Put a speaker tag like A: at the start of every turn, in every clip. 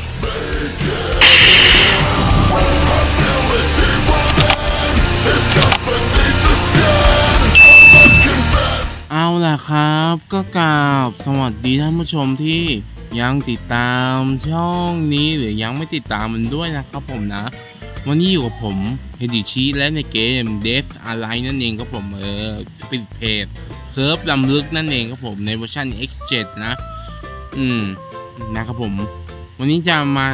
A: เอาล่ะครับ ก็กราบสวัสดีท่านผู้ชมที่ยังติดตามช่องนี้หรือยังไม่ติดตามมันด้วยนะครับผมนะ วันนี้อยู่กับผมเฮดิชิและในเกม Death Alliance นั่นเองครับผมเออปิดเพจเซิร์ฟลำลึกนั่นเองครับผมในเวอร์ชัน X7 นะ อืม นะครับผม วันนี้จะมา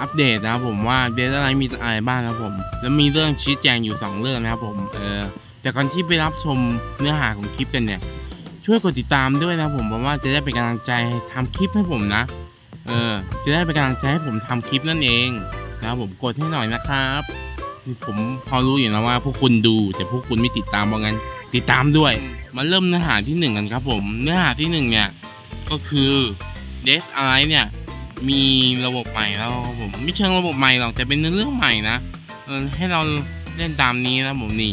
A: อัปเดตนะครับผมว่า Death Alliance มีอะไรบ้างนะครับผม แล้วมีเรื่องชี้แจงอยู่ 2 เรื่องนะครับผมเออแต่ก่อนที่ไปรับชมเนื้อหาของคลิปกันเนี่ย ช่วยกดติดตามด้วยนะผมเพราะว่าจะได้เป็นกำลังใจทำคลิปให้ผมนะ เออจะได้เป็นกำลังใจให้ผมทำคลิปนั่นเองนะครับผมกดให้หน่อยนะครับผมพอรู้อยู่นะว่าพวกคุณดู แต่พวกคุณไม่ติดตามว่างั้น ติดตามด้วยมาเริ่มเนื้อหาที่หนึ่งกันครับผม เนื้อหาที่หนึ่งเนี่ยก็คือ d e s i เนี่ย มีระบบใหม่แล้วครับผมไม่เชิงระบบใหม่หรอกแต่เป็นเนื้อเรื่องใหม่นะเออให้เราเล่นตามนี้นะผมนี่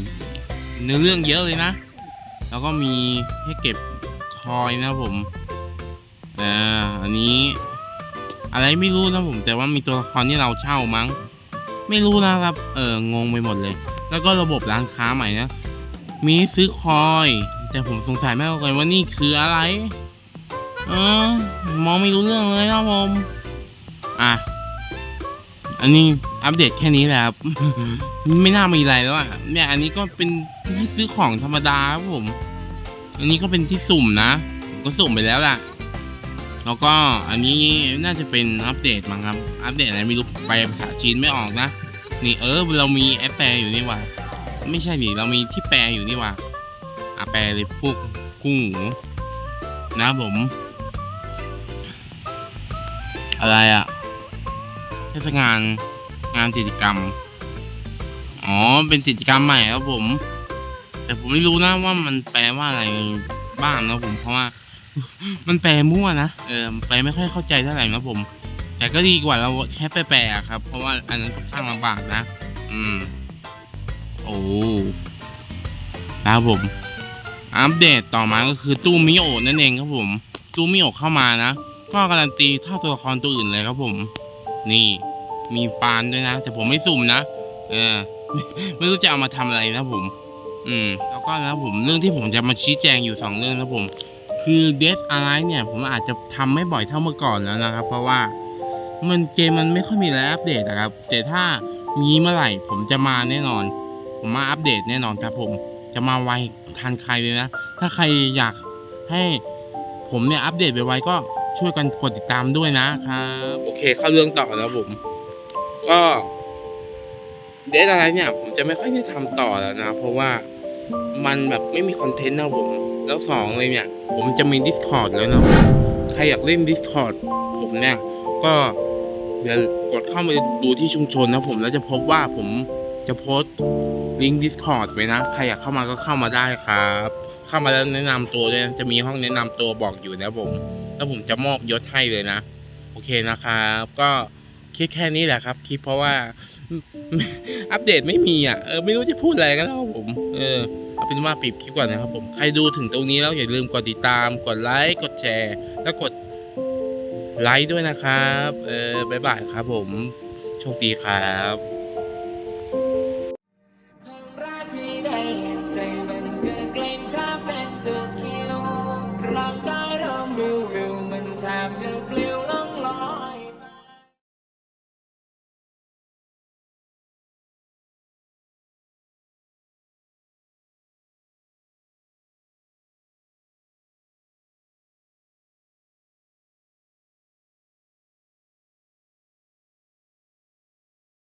A: เนื้อเรื่องเยอะเลยนะ แล้วก็มีให้เก็บคอยนะครับผมอ่าอันนี้ อะไรไม่รู้นะผม แต่ว่ามีตัวละครที่เราเช่ามั้ง ไม่รู้นะครับ เอองงไปหมดเลย แล้วก็ระบบร้านค้าใหม่นะ มีซื้อคอย แต่ผมสงสัยมากเลยว่านี่คืออะไร เออมองไม่รู้เรื่องเลยนะผม อะ อันนี้อัปเดตแค่นี้แหละครับ ไม่น่ามีอะไรแล้วอะ เนี่ยอันนี้ก็เป็นที่ซื้อของธรรมดาครับผม อันนี้ก็เป็นที่สุ่มนะผมก็สุ่มไปแล้วล่ะ แล้วก็อันนี้น่าจะเป็นอัปเดตมั้งครับ อัปเดตอะไรไม่รู้ไปภาษาจีนไม่ออกนะ นี่เออเรามีแอปแปลอยู่นี่ว่า ไม่ใช่ดิเรามีที่แปลอยู่นี่ว่าอะแปลเลยพวกกุ้งหมูนะผม อะไรอะเทศกาลงานกิจกรรม อ๋อ เป็นกิจกรรมใหม่ครับผม แต่ผมไม่รู้นะว่ามันแปลว่าอะไรบ้างนะผมเพราะว่า มันแปลมั่วนะเออแปลไม่ค่อยเข้าใจเท่าไหร่นะผม แต่ก็ดีกว่าเราแค่แปลครับ เพราะว่าอันนั้นค่อนข้างลำบากนะ อืม โอ้นะครับผม อัปเดตต่อมาก็คือตู้มิโอนั่นเองครับผม ตู้มิโอเข้ามานะ ก็การันตีเท่าตัวละครตัวอื่นเลยครับผม นี่มีปานด้วยนะ แต่ผมไม่สุ่มนะเออไม่รู้จะเอามาทำอะไรนะผม อืม แล้วก็นะผมเรื่องที่ผมจะมาชี้แจงอยู่สองเรื่องนะผม คือ Death Alliance เนี่ย ผมอาจจะทำไม่บ่อยเท่าเมื่อก่อนแล้วนะครับ เพราะว่ามันเกมมันไม่ค่อยมีอะไรอัปเดตนะครับ แต่ถ้ามีเมื่อไหร่ ผมจะมาแน่นอน ผมมาอัปเดตแน่นอนครับผม จะมาไวทันใครเลยนะ ถ้าใครอยากให้ผมเนี่ยอัปเดตไปไวก็ ช่วยกันกดติดตามด้วยนะครับโอเค เข้าเรื่องต่อแล้วผม ก็เดทอะไรเนี่ย ผมจะไม่ค่อยได้ทำต่อแล้วนะ เพราะว่ามันแบบไม่มีคอนเทนต์นะผม แล้วสองเลยเนี่ย ผมจะมี Discord แล้วนะใครอยากเล่น Discord ผมเนี่ย ก็เดี๋ยวกดเข้ามาดูที่ชุมชนนะผมแล้วจะพบว่าผมจะโพสต์ลิงก์ Discord ไว้นะ ใครอยากเข้ามาก็เข้ามาได้ครับ เข้ามาแล้วแนะนำตัวด้วยจะมีห้องแนะนำตัวบอกอยู่นะผม แล้วผมจะมอบยศให้เลยนะ โอเคนะครับก็คลิปแค่นี้แหละครับคลิปเพราะว่า อัปเดตไม่มีอะเออไม่รู้จะพูดอะไรกันแล้วผม เออเอาเป็นว่าปิดคลิปก่อนนะครับผมใครดูถึงตรงนี้แล้วอย่าลืมกดติดตาม กดไลค์กดแชร์ แล้วกดไลค์ด้วยนะครับ เออบ๊ายบายครับผม โชคดีครับ